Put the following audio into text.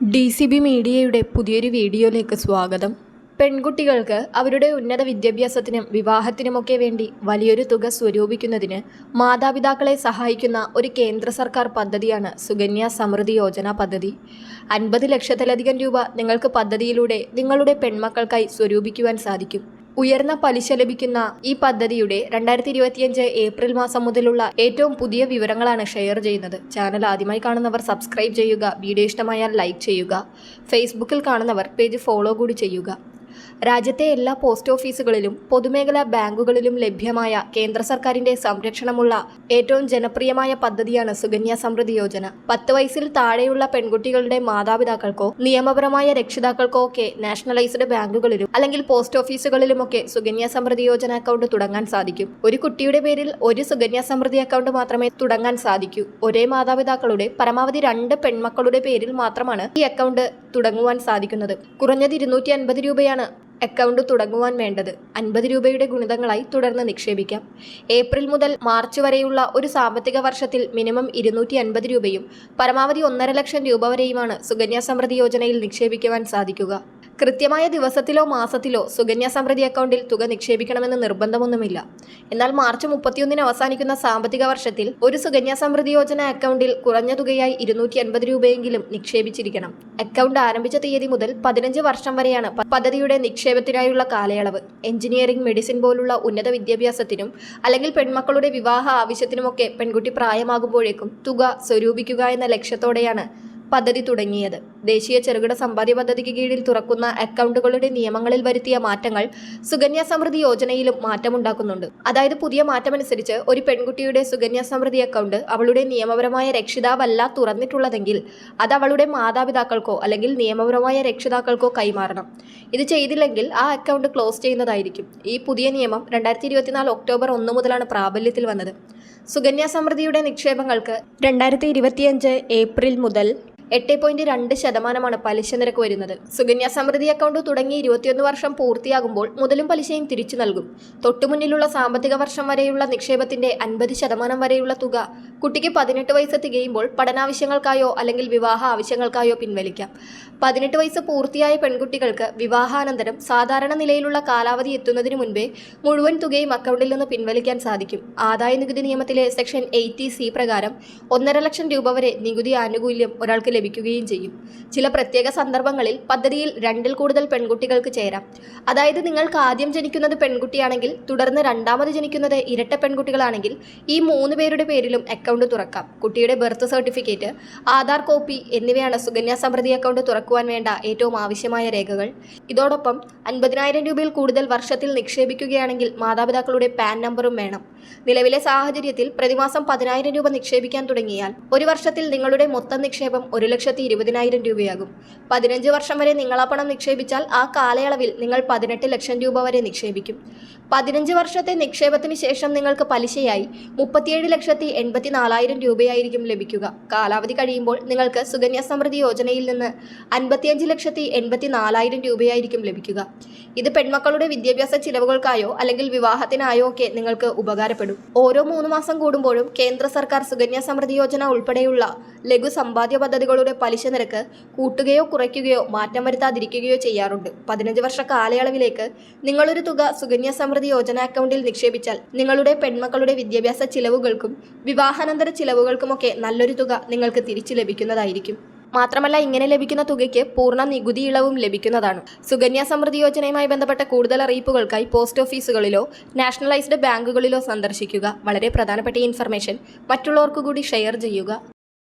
D C B മീഡിയയുടെ പുതിയൊരു വീഡിയോയിലേക്ക് സ്വാഗതം. പെൺകുട്ടികൾക്ക് അവരുടെ ഉന്നത വിദ്യാഭ്യാസത്തിനും വിവാഹത്തിനുമൊക്കെ വേണ്ടി വലിയൊരു തുക സ്വരൂപിക്കുന്നതിന് മാതാപിതാക്കളെ സഹായിക്കുന്ന ഒരു കേന്ദ്ര സർക്കാർ പദ്ധതിയാണ് സുകന്യ സമൃദ്ധി യോജന പദ്ധതി. അൻപത് ലക്ഷത്തിലധികം രൂപ നിങ്ങൾക്ക് പദ്ധതിയിലൂടെ നിങ്ങളുടെ പെൺമക്കൾക്കായി സ്വരൂപിക്കുവാൻ സാധിക്കും. ഉയർന്ന പലിശ ലഭിക്കുന്ന ഈ പദ്ധതിയുടെ രണ്ടായിരത്തി ഇരുപത്തിയഞ്ച് ഏപ്രിൽ മാസം മുതലുള്ള ഏറ്റവും പുതിയ വിവരങ്ങളാണ് ഷെയർ ചെയ്യുന്നത്. ചാനൽ ആദ്യമായി കാണുന്നവർ സബ്സ്ക്രൈബ് ചെയ്യുക വീഡിയോ ഇഷ്ടമായാൽ ലൈക്ക് ചെയ്യുക. ഫേസ്ബുക്കിൽ കാണുന്നവർ പേജ് ഫോളോ കൂടി ചെയ്യുക. രാജ്യത്തെ എല്ലാ പോസ്റ്റ് ഓഫീസുകളിലും പൊതുമേഖലാ ബാങ്കുകളിലും ലഭ്യമായ കേന്ദ്ര സർക്കാരിന്റെ സംരക്ഷണമുള്ള ഏറ്റവും ജനപ്രിയമായ പദ്ധതിയാണ് സുകന്യ സമൃദ്ധി യോജന. പത്ത് വയസ്സിൽ താഴെയുള്ള പെൺകുട്ടികളുടെ മാതാപിതാക്കൾക്കോ നിയമപരമായ രക്ഷിതാക്കൾക്കോ ഒക്കെ നാഷണലൈസ്ഡ് ബാങ്കുകളിലും അല്ലെങ്കിൽ പോസ്റ്റ് ഓഫീസുകളിലുമൊക്കെ സുകന്യ സമൃദ്ധി യോജന അക്കൗണ്ട് തുടങ്ങാൻ സാധിക്കും. ഒരു കുട്ടിയുടെ പേരിൽ ഒരു സുകന്യ സമൃദ്ധി അക്കൗണ്ട് മാത്രമേ തുടങ്ങാൻ സാധിക്കൂ. ഒരേ മാതാപിതാക്കളുടെ പരമാവധി രണ്ട് പെൺമക്കളുടെ പേരിൽ മാത്രമാണ് ഈ അക്കൗണ്ട് തുടങ്ങുവാൻ സാധിക്കുന്നത്. കുറഞ്ഞത് ഇരുന്നൂറ്റി അൻപത് രൂപയാണ് അക്കൗണ്ട് തുടങ്ങുവാൻ വേണ്ടത് അൻപത് രൂപയുടെ ഗുണിതങ്ങളായി തുടർന്ന് നിക്ഷേപിക്കാം. ഏപ്രിൽ മുതൽ മാർച്ച് വരെയുള്ള ഒരു സാമ്പത്തിക വർഷത്തിൽ മിനിമം ഇരുന്നൂറ്റി അൻപത് രൂപയും പരമാവധി ഒന്നര ലക്ഷം രൂപ വരെയുമാണ് സുകന്യാ സമൃദ്ധി യോജനയിൽ നിക്ഷേപിക്കുവാൻ സാധിക്കുക. കൃത്യമായ ദിവസത്തിലോ മാസത്തിലോ സുകന്യ സമൃദ്ധി അക്കൗണ്ടിൽ തുക നിക്ഷേപിക്കണമെന്ന് നിർബന്ധമൊന്നുമില്ല. എന്നാൽ മാർച്ച് മുപ്പത്തിയൊന്നിന് അവസാനിക്കുന്ന സാമ്പത്തിക വർഷത്തിൽ ഒരു സുകന്യ സമൃദ്ധി യോജന അക്കൗണ്ടിൽ കുറഞ്ഞ തുകയായി ഇരുന്നൂറ്റി അൻപത് രൂപയെങ്കിലും നിക്ഷേപിച്ചിരിക്കണം. അക്കൗണ്ട് ആരംഭിച്ച തീയതി മുതൽ പതിനഞ്ച് വർഷം വരെയാണ് പദ്ധതിയുടെ നിക്ഷേപത്തിനായുള്ള കാലയളവ്. എഞ്ചിനീയറിംഗ് മെഡിസിൻ പോലുള്ള ഉന്നത വിദ്യാഭ്യാസത്തിനും അല്ലെങ്കിൽ പെൺമക്കളുടെ വിവാഹ ആവശ്യത്തിനുമൊക്കെ പെൺകുട്ടി പ്രായമാകുമ്പോഴേക്കും തുക സ്വരൂപിക്കുക എന്ന ലക്ഷ്യത്തോടെയാണ് പദ്ധതി തുടങ്ങിയത്. ദേശീയ ചെറുകിട സമ്പാദ്യ പദ്ധതിക്ക് കീഴിൽ തുറക്കുന്ന അക്കൗണ്ടുകളുടെ നിയമങ്ങളിൽ വരുത്തിയ മാറ്റങ്ങൾ സുകന്യ സമൃദ്ധി യോജനയിലും മാറ്റമുണ്ടാക്കുന്നുണ്ട്. അതായത് പുതിയ മാറ്റമനുസരിച്ച് ഒരു പെൺകുട്ടിയുടെ സുകന്യ സമൃദ്ധി അക്കൗണ്ട് അവളുടെ നിയമപരമായ രക്ഷിതാവല്ല തുറന്നിട്ടുള്ളതെങ്കിൽ അത് അവളുടെ മാതാപിതാക്കൾക്കോ അല്ലെങ്കിൽ നിയമപരമായ രക്ഷിതാക്കൾക്കോ കൈമാറണം. ഇത് ചെയ്തില്ലെങ്കിൽ ആ അക്കൗണ്ട് ക്ലോസ് ചെയ്യുന്നതായിരിക്കും. ഈ പുതിയ നിയമം രണ്ടായിരത്തി ഇരുപത്തിനാല് ഒക്ടോബർ ഒന്ന് മുതലാണ് പ്രാബല്യത്തിൽ വന്നത്. സുകന്യ സമൃദ്ധിയുടെ നിക്ഷേപങ്ങൾക്ക് രണ്ടായിരത്തി ഇരുപത്തിയഞ്ച് ഏപ്രിൽ മുതൽ എട്ട് പോയിന്റ് രണ്ട് ശതമാനമാണ് പലിശ നിരക്ക് വരുന്നത്. സുകന്യ സമൃദ്ധി അക്കൗണ്ട് തുടങ്ങി ഇരുപത്തിയൊന്ന് വർഷം പൂർത്തിയാകുമ്പോൾ മുതലും പലിശയും തിരിച്ചു നൽകും. തൊട്ടുമുന്നിലുള്ള സാമ്പത്തിക വർഷം വരെയുള്ള നിക്ഷേപത്തിന്റെ അൻപത് ശതമാനം വരെയുള്ള തുക കുട്ടിക്ക് പതിനെട്ട് വയസ്സ് തികയുമ്പോൾ പഠനാവശ്യങ്ങൾക്കായോ അല്ലെങ്കിൽ വിവാഹ ആവശ്യങ്ങൾക്കായോ പിൻവലിക്കാം. പതിനെട്ട് വയസ്സ് പൂർത്തിയായ പെൺകുട്ടികൾക്ക് വിവാഹാനന്തരം സാധാരണ നിലയിലുള്ള കാലാവധി എത്തുന്നതിന് മുൻപേ മുഴുവൻ തുകയും അക്കൗണ്ടിൽ നിന്ന് പിൻവലിക്കാൻ സാധിക്കും. ആദായ നികുതി നിയമത്തിലെ സെക്ഷൻ എയ്റ്റി സി പ്രകാരം ഒന്നര ലക്ഷം രൂപ വരെ നികുതി ആനുകൂല്യം ഒരാൾക്ക് ലഭിക്കുകയും ചെയ്യും. ചില പ്രത്യേക സന്ദർഭങ്ങളിൽ പദ്ധതിയിൽ രണ്ടിൽ കൂടുതൽ പെൺകുട്ടികൾക്ക് ചേരാം. അതായത് നിങ്ങൾക്ക് ആദ്യം ജനിക്കുന്നത് പെൺകുട്ടിയാണെങ്കിൽ തുടർന്ന് രണ്ടാമത് ജനിക്കുന്നത് ഇരട്ട പെൺകുട്ടികളാണെങ്കിൽ ഈ മൂന്ന് പേരുടെ പേരിലും അക്കൗണ്ട് തുറക്കാം. കുട്ടിയുടെ ബർത്ത് സർട്ടിഫിക്കറ്റ് ആധാർ കോപ്പി എന്നിവയാണ് സുകന്യ സമൃദ്ധി അക്കൗണ്ട് തുറക്കുവാൻ വേണ്ട ഏറ്റവും ആവശ്യമായ രേഖകൾ. ഇതോടൊപ്പം അൻപതിനായിരം രൂപയിൽ കൂടുതൽ വർഷത്തിൽ നിക്ഷേപിക്കുകയാണെങ്കിൽ മാതാപിതാക്കളുടെ പാൻ നമ്പറും വേണം. നിലവിലെ സാഹചര്യത്തിൽ പ്രതിമാസം പതിനായിരം രൂപ നിക്ഷേപിക്കാൻ തുടങ്ങിയാൽ ഒരു വർഷത്തിൽ നിങ്ങളുടെ മൊത്തം നിക്ഷേപം ഒരു ലക്ഷത്തി ഇരുപതിനായിരം രൂപയാകും. പതിനഞ്ച് വർഷം വരെ നിങ്ങൾ ആ പണം നിക്ഷേപിച്ചാൽ ആ കാലയളവിൽ നിങ്ങൾ പതിനെട്ട് ലക്ഷം രൂപ വരെ നിക്ഷേപിക്കും. പതിനഞ്ച് വർഷത്തെ നിക്ഷേപത്തിന് ശേഷം നിങ്ങൾക്ക് പലിശയായി മുപ്പത്തിയേഴ് ലക്ഷത്തി എൺപത്തി നാലായിരം രൂപയായിരിക്കും ലഭിക്കുക. കാലാവധി കഴിയുമ്പോൾ നിങ്ങൾക്ക് സുകന്യ സമൃദ്ധി യോജനയിൽ നിന്ന് അൻപത്തിയഞ്ച് ലക്ഷത്തി എൺപത്തി നാലായിരം രൂപയായിരിക്കും ലഭിക്കുക. ഇത് പെൺമക്കളുടെ വിദ്യാഭ്യാസ ചിലവുകൾക്കായോ അല്ലെങ്കിൽ വിവാഹത്തിനായോ ഒക്കെ നിങ്ങൾക്ക് ഉപകാരപ്പെടും. ഓരോ മൂന്ന് മാസം കൂടുമ്പോഴും കേന്ദ്ര സർക്കാർ സുകന്യ സമൃദ്ധി യോജന ഉൾപ്പെടെയുള്ള ലഘു സമ്പാദ്യ പദ്ധതികളുടെ പലിശ നിരക്ക് കൂട്ടുകയോ കുറയ്ക്കുകയോ മാറ്റം വരുത്താതിരിക്കുകയോ ചെയ്യാറുണ്ട്. പതിനഞ്ച് വർഷ കാലയളവിലേക്ക് നിങ്ങളൊരു തുക സുകന്യ സമൃദ്ധി യോജന അക്കൗണ്ടിൽ നിക്ഷേപിച്ചാൽ നിങ്ങളുടെ പെൺമക്കളുടെ വിദ്യാഭ്യാസ ചിലവുകൾക്കും വിവാഹാനന്തര ചിലവുകൾക്കുമൊക്കെ നല്ലൊരു തുക നിങ്ങൾക്ക് തിരിച്ചു ലഭിക്കുന്നതായിരിക്കും. മാത്രമല്ല ഇങ്ങനെ ലഭിക്കുന്ന തുകയ്ക്ക് പൂർണ നികുതി ഇളവും ലഭിക്കുന്നതാണ്. സുകന്യ സമൃദ്ധി യോജനയുമായി ബന്ധപ്പെട്ട കൂടുതൽ അറിയിപ്പുകൾക്കായി പോസ്റ്റ് ഓഫീസുകളിലോ നാഷണലൈസ്ഡ് ബാങ്കുകളിലോ സന്ദർശിക്കുക. വളരെ പ്രധാനപ്പെട്ട ഇൻഫർമേഷൻ മറ്റുള്ളവർക്കു കൂടി ഷെയർ ചെയ്യുക.